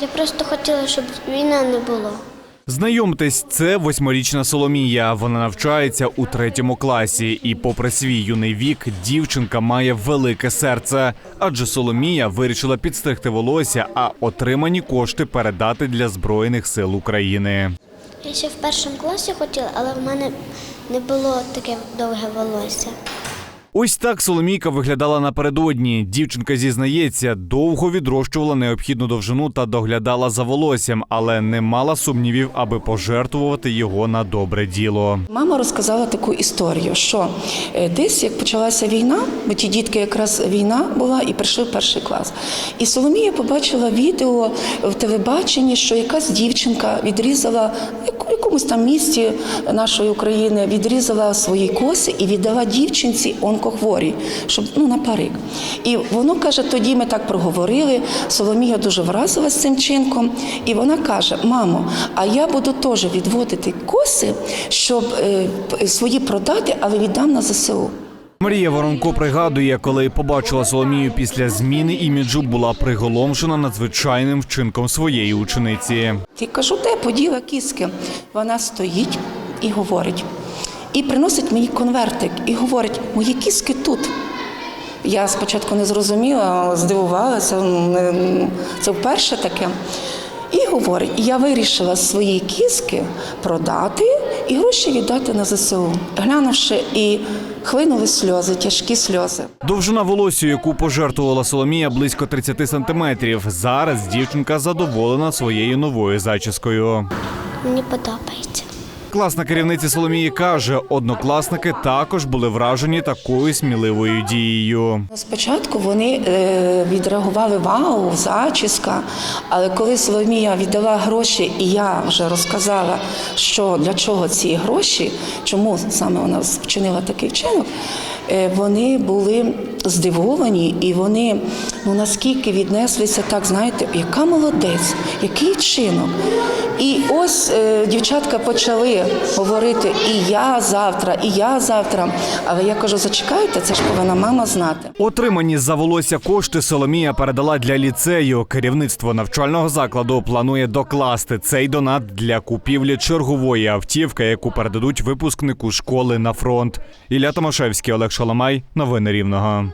Я просто хотіла, щоб війна не було. Знайомтесь, це восьмирічна Соломія. Вона навчається у третьому класі, і, попри свій юний вік, дівчинка має велике серце. Адже Соломія вирішила підстригти волосся, а отримані кошти передати для збройних сил України. Я ще в першому класі хотіла, але в мене не було таке довге волосся. Ось так Соломійка виглядала напередодні. Дівчинка зізнається, довго відрощувала необхідну довжину та доглядала за волоссям, але не мала сумнівів, аби пожертвувати його на добре діло. Мама розказала таку історію, що е, десь як почалася війна, бо ті дітки якраз війна була і прийшли в перший клас. І Соломія побачила відео в телебаченні, що якась дівчинка відрізала яку- якомусь там місті нашої України, відрізала свої коси і віддала дівчинці онкохворій, щоб ну на парик. І воно каже: тоді ми так проговорили. Соломія дуже вразилась цим чинком, і вона каже: Мамо, а я буду теж відводити коси, щоб е, свої продати, але віддам на ЗСУ. Марія Воронко пригадує, коли побачила Соломію після зміни іміджу, була приголомшена надзвичайним вчинком своєї учениці. Я кажу, де поділа кіски? Вона стоїть і говорить. І приносить мені конвертик і говорить: мої кіски тут. Я спочатку не зрозуміла, здивувалася, це вперше таке. І говорить, я вирішила свої кіски продати і гроші віддати на ЗСУ. Глянувши, і хлинули сльози, тяжкі сльози. Довжина волосся, яку пожертвувала Соломія, близько 30 сантиметрів. Зараз дівчинка задоволена своєю новою зачіскою. Мені подобається. Класна керівниця Соломії каже, однокласники також були вражені такою сміливою дією. Спочатку вони е, відреагували вау, зачіска. Але коли Соломія віддала гроші, і я вже розказала, що для чого ці гроші, чому саме вона вчинила такий вчинок, е, вони були здивовані і вони ну наскільки віднеслися так, знаєте, яка молодець, який вчинок. І ось е, дівчатка почали говорити і я завтра, і я завтра. Але я кажу, зачекайте, це ж повинна мама знати. Отримані за волосся кошти Соломія передала для ліцею. Керівництво навчального закладу планує докласти цей донат для купівлі чергової автівки, яку передадуть випускнику школи на фронт. Ілля Томашевський, Олег Шаламай. Новини Рівного.